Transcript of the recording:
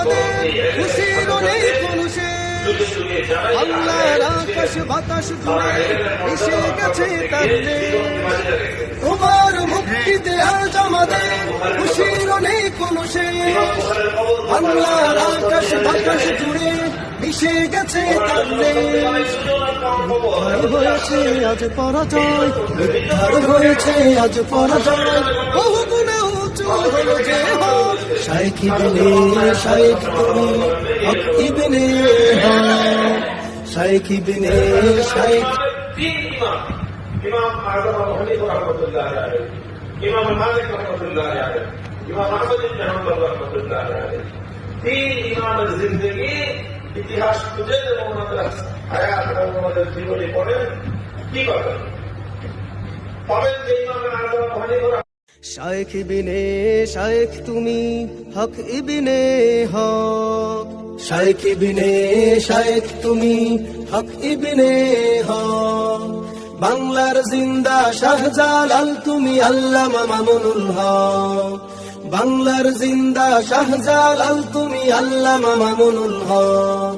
আমাদের খুশির নেই কোনো আল্লাহর আকাশ বাতাস জুড়ে এসে গেছে তার তোমার মুক্তিতে আজ আমাদের খুশির কোনো শেষ আল্লাহর আকাশ বাতাস জুড়ে মিশে গেছে দেশ। হয়েছে আজ পরাজয় হয়েছে আজ পরাজয়। বহু হলো যে হোক শাইখ ইবনে শাইখ তুমি হক ইবনে হক শাইখ ইতিহাস খুঁজে এবং পড়েন কি করবেন পাবেন যে ইমামের শাইখ ইবনে শাইখ তুমি, হক ইবনে, হক। শাইখ ইবনে শাইখ তুমি, হক ইবনে, হক। বাংলার জিন্দা শাহজালাল তুমি, আল্লামা মামুনুল হক। বাংলার জিন্দা শাহজালাল তুমি, আল্লামা মামুনুল হক।